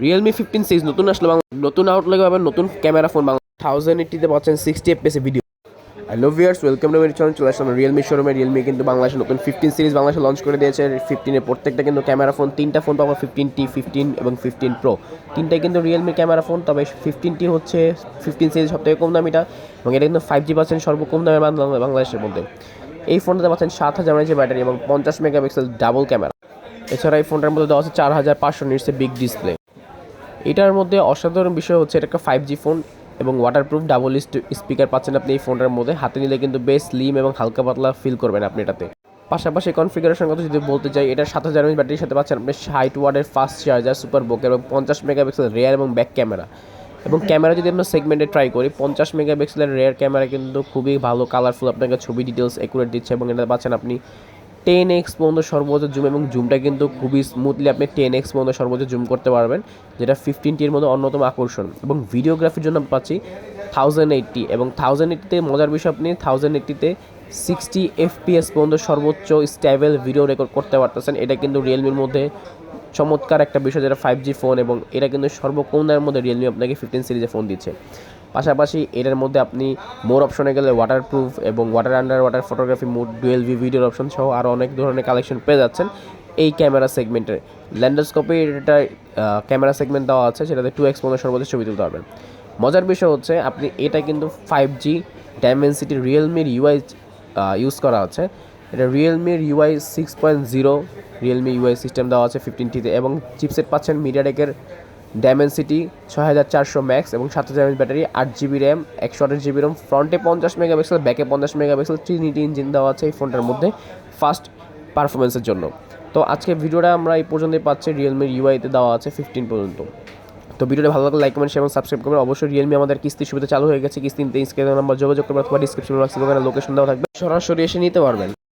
Realme fifteen six নতুন আসলে নতুন আউটলুকে পাবেন নতুন ক্যামেরা ফোন বাংলা। থাউজেন্ড এইটিতে পাচ্ছেন sixty এফপিএসে video hello viewers welcome to Mary channel চলে আসলাম রিয়েলমি শোরুমে রিয়েলমি কিন্তু বাংলাদেশে নতুন ফিফটিন সিরিজ বাংলাদেশে লঞ্চ করে দিয়েছে। ফিফটিনের প্রত্যেকটা কিন্তু ক্যামেরা ফোন তিনটা ফোন পাবো ফিফটিন টি ফিফটিন এবং ফিফটিন প্রো তিনটাই কিন্তু রিয়েলমি ক্যামেরা ফোন তবে ফিফটিন টি হচ্ছে ফিফটিন সিরিজ সব থেকে কম দামিটা এবং এটা কিন্তু ফাইভ জি পাচ্ছেন সর্বকম দামে বাংলাদেশের মধ্যে। এই ফোনটাতে পাচ্ছেন সাত হাজার এমএচের ব্যাটারি এবং পঞ্চাশ মেগাপিক্সেল ডাবল ক্যামেরা এছাড়া এই ফোনটার মধ্যে দেওয়া আছে চার হাজার পাঁচশো নিটসের বিগ ডিসপ্লে এটার মধ্যে অসাধারণ বিষয় হচ্ছে এটা একটা ফাইভ জি ফোন এবং ওয়াটারপ্রুফ ডাবল স্পিকার পাচ্ছেন আপনি এই ফোনটার মধ্যে। হাতে নিলে কিন্তু বেশ স্লিম এবং হালকা পাতলা ফিল করবেন আপনি এটাতে। পাশাপাশি কনফিগারেশন কথা যদি বলতে চাই, এটা সাত হাজার এমএচ ব্যাটারির সাথে পাচ্ছেন আপনি ষাট ওয়ার্ডের ফাস্ট চার্জার সুপার বুক এবং পঞ্চাশ মেগাপিক্সেল রেয়ার এবং ব্যাক ক্যামেরা এবং ক্যামেরা যদি আমরা সেগমেন্টে ট্রাই করি, পঞ্চাশ মেগাপিক্সেলের রেয়ার ক্যামেরা কিন্তু খুবই ভালো কালারফুল আপনাকে ছবি ডিটেলস একুরেট দিচ্ছে এবং এটা পাচ্ছেন আপনি টেন এক্স পর্যন্ত সর্বোচ্চ জুম এবং জুমটা কিন্তু খুবই স্মুথলি আপনি টেন এক্স পর্যন্ত সর্বোচ্চ জুম করতে পারবেন, যেটা ফিফটিন টির মধ্যে অন্যতম আকর্ষণ। এবং ভিডিওগ্রাফির জন্য পাচ্ছি থাউজেন্ড এইট্টি এবং থাউজেন্ড এইট্টিতে মজার বিষয় আপনি থাউজেন্ড এইট্টিতে সিক্সটি এফপিএস পর্যন্ত সর্বোচ্চ স্ট্যাবেল ভিডিও রেকর্ড করতে পারতেছেন। এটা কিন্তু রিয়েলমির মধ্যে চমৎকার একটা বিষয়, যেটা ফাইভ জি ফোন এবং এটা কিন্তু সর্বকম মধ্যে রিয়েলমি আপনাকে ফিফটিন সিরিজে ফোন দিচ্ছে। পাশাপাশি এটার মধ্যে আপনি মোর অপশনে গেলে ওয়াটারপ্রুফ এবং water under water photography mode dual V ভিডিওর অপশন সহ আরও অনেক ধরনের কালেকশন পেয়ে যাচ্ছেন এই ক্যামেরা সেগমেন্টের ল্যান্ডোস্কোপে এটা ক্যামেরা সেগমেন্ট দেওয়া আছে, সেটাতে টু এক্স পর্যন্ত সর্বোচ্চ ছবি তুলতে পারবেন। মজার বিষয় হচ্ছে আপনি এটা কিন্তু ফাইভ জি ডাইমেনসিটি রিয়েলমির ইউআই ইউজ করা আছে। এটা রিয়েলমির UI six point zero Realme UI system দেওয়া আছে ফিফটিন টিতে এবং চিপসেট পাচ্ছেন মিডিয়াটেকের ডায়মেনসিটি ছয় হাজার চারশো ম্যাক্স এবং সাত হাজার ব্যাটারি, আট জিবি র্যাম একশো আঠাশ জিবি র্যাম ফ্রন্টে পঞ্চাশ মেগাপিক্সেল ব্যাকে পঞ্চাশ মেগাপিক্সেল ট্রিনিটি ইঞ্জিন দেওয়া আছে এই ফোনটার মধ্যে ফাস্ট পারফরমেন্সের জন্য। তো আজকে ভিডিওটা আমরা এই পর্যন্তই পাচ্ছি রিয়েলমির ইউআইতে দেওয়া আছে ফিফটিন পর্যন্ত। তো ভিডিওটা ভালো লাগলে লাইক কমেন্ট এবং সাবস্ক্রাইব করবেন। অবশ্যই রিয়েলমি আমাদের কিস্তি সুবিধা চালু হয়ে গেছে কিস্তি নিতে স্ক্রিনে নাম্বার যোগাযোগ করবেন অথবা ডিসক্রিপশন বক্সে লোকেশন দেওয়া থাকবে। সরাসরি এসে নিতে পারবেন।